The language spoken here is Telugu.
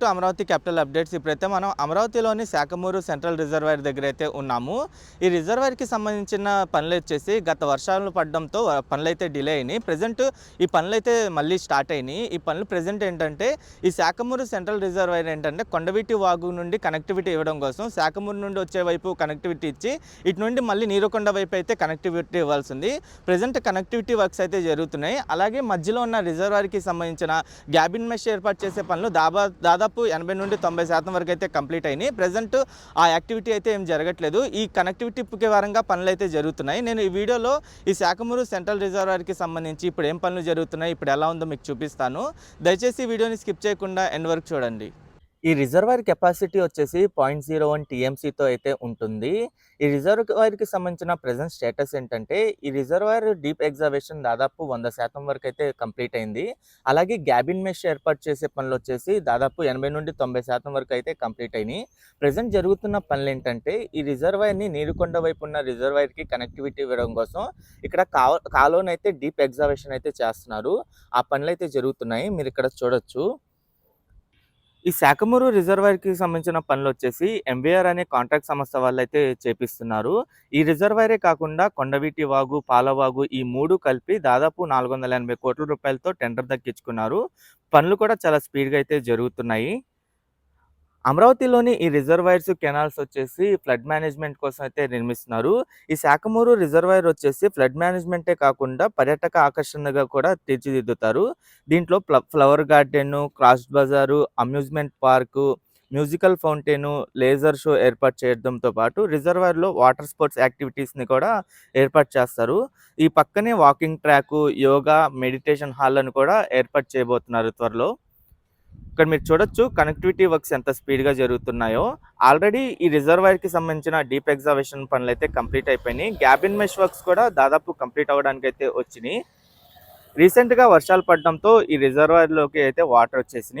To Amaravati capital updates. ఇప్పుడైతే మనం అమరావతిలోని శాఖమూరు సెంట్రల్ రిజర్వాయర్ దగ్గర అయితే ఉన్నాము. ఈ రిజర్వాయర్కి సంబంధించిన పనులు వచ్చేసి గత వర్షాలు పడడంతో పనులు అయితే డిలే అయినాయి. ప్రజెంట్ ఈ పనులు అయితే మళ్ళీ స్టార్ట్ అయినాయి. ఈ పనులు ప్రజెంట్ ఏంటంటే ఈ శాఖమూరు సెంట్రల్ రిజర్వాయర్ ఏంటంటే కొండవీటి వాగు నుండి కనెక్టివిటీ ఇవ్వడం కోసం శాఖమూరు నుండి వచ్చే వైపు కనెక్టివిటీ ఇచ్చి ఇటు నుండి మళ్ళీ నీరుకొండ వైపు అయితే కనెక్టివిటీ ఇవ్వాల్సి ఉంది ప్రజెంట్ కనెక్టివిటీ వర్క్స్ అయితే జరుగుతున్నాయి. అలాగే మధ్యలో ఉన్న రిజర్వాయర్కి సంబంధించిన గ్యాబిన్ మెష్ ఏర్పాటు చేసే పనులు దాబా దాదాపు ఎనభై నుండి తొంభై శాతం వరకు అయితే కంప్లీట్ అయినాయి. ప్రజెంట్ ఆ యాక్టివిటీ అయితే ఏం జరగట్లేదు. ఈ కనెక్టివిటీ పరంగా పనులు అయితే జరుగుతున్నాయి. నేను ఈ వీడియోలో ఈ శాఖమూరు సెంట్రల్ రిజర్వర్కి సంబంధించి ఇప్పుడు ఏం పనులు జరుగుతున్నాయి ఇప్పుడు ఎలా ఉందో మీకు చూపిస్తాను. దయచేసి ఈ వీడియోని స్కిప్ చేయకుండా ఎండ్ వరకు చూడండి. ఈ రిజర్వాయర్ కెపాసిటీ వచ్చేసి పాయింట్ జీరో వన్ టీఎంసీతో అయితే ఉంటుంది. ఈ రిజర్వాయర్కి సంబంధించిన ప్రజెంట్ స్టేటస్ ఏంటంటే ఈ రిజర్వాయర్ డీప్ ఎగ్జర్వేషన్ దాదాపు వంద శాతం వరకు అయితే కంప్లీట్ అయింది. అలాగే గ్యాబిన్ మెష్ ఏర్పాటు చేసే పనులు వచ్చేసి దాదాపు ఎనభై నుండి తొంభై శాతం వరకు అయితే కంప్లీట్ అయినాయి. ప్రజెంట్ జరుగుతున్న పనులు ఏంటంటే ఈ రిజర్వాయర్ని నీరుకొండ వైపు ఉన్న రిజర్వాయర్కి కనెక్టివిటీ ఇవ్వడం కోసం ఇక్కడ కావ కాలోనైతే డీప్ ఎగ్జావేషన్ అయితే చేస్తున్నారు. ఆ పనులు అయితే జరుగుతున్నాయి. మీరు ఇక్కడ చూడొచ్చు. ఈ శాఖమూరు రిజర్వాయర్కి సంబంధించిన పనులు వచ్చేసి ఎంవీఆర్ అనే కాంట్రాక్ట్ సంస్థ వాళ్ళు అయితే చేపిస్తున్నారు. ఈ రిజర్వాయరే కాకుండా కొండవీటి వాగు పాలవాగు ఈ మూడు కలిపి దాదాపు నాలుగు వందల ఎనభై కోట్ల రూపాయలతో టెండర్ దక్కించుకున్నారు. పనులు కూడా చాలా స్పీడ్గా అయితే జరుగుతున్నాయి. అమరావతిలోని ఈ రిజర్వాయర్స్ కెనాల్స్ వచ్చేసి ఫ్లడ్ మేనేజ్మెంట్ కోసం అయితే నిర్మిస్తున్నారు. ఈ శాఖమూరు రిజర్వాయర్ వచ్చేసి ఫ్లడ్ మేనేజ్మెంటే కాకుండా పర్యాటక ఆకర్షణగా కూడా తీర్చిదిద్దుతారు. దీంట్లో ప్ల- ఫ్లవర్ గార్డెన్ క్రాస్ బజారు amusement park musical fountain laser show ఏర్పాటు చేయడంతో పాటు రిజర్వాయర్లో వాటర్ స్పోర్ట్స్ యాక్టివిటీస్ని కూడా ఏర్పాటు చేస్తారు. ఈ పక్కనే వాకింగ్ ట్రాక్ యోగా మెడిటేషన్ హాల్లను కూడా ఏర్పాటు చేయబోతున్నారు త్వరలో. ఇక్కడ మీరు చూడొచ్చు కనెక్టివిటీ వర్క్స్ ఎంత స్పీడ్గా జరుగుతున్నాయో. ఆల్రెడీ ఈ రిజర్వాయర్కి సంబంధించిన డీప్ ఎగ్జావేషన్ పనులు అయితే కంప్లీట్ అయిపోయినాయి గ్యాబిన్ మెష్ వర్క్స్ కూడా దాదాపు కంప్లీట్ అవ్వడానికి అయితే వచ్చినాయి రీసెంట్గా వర్షాలు పడడంతో ఈ రిజర్వాయర్లోకి అయితే వాటర్ వచ్చేసినాయి.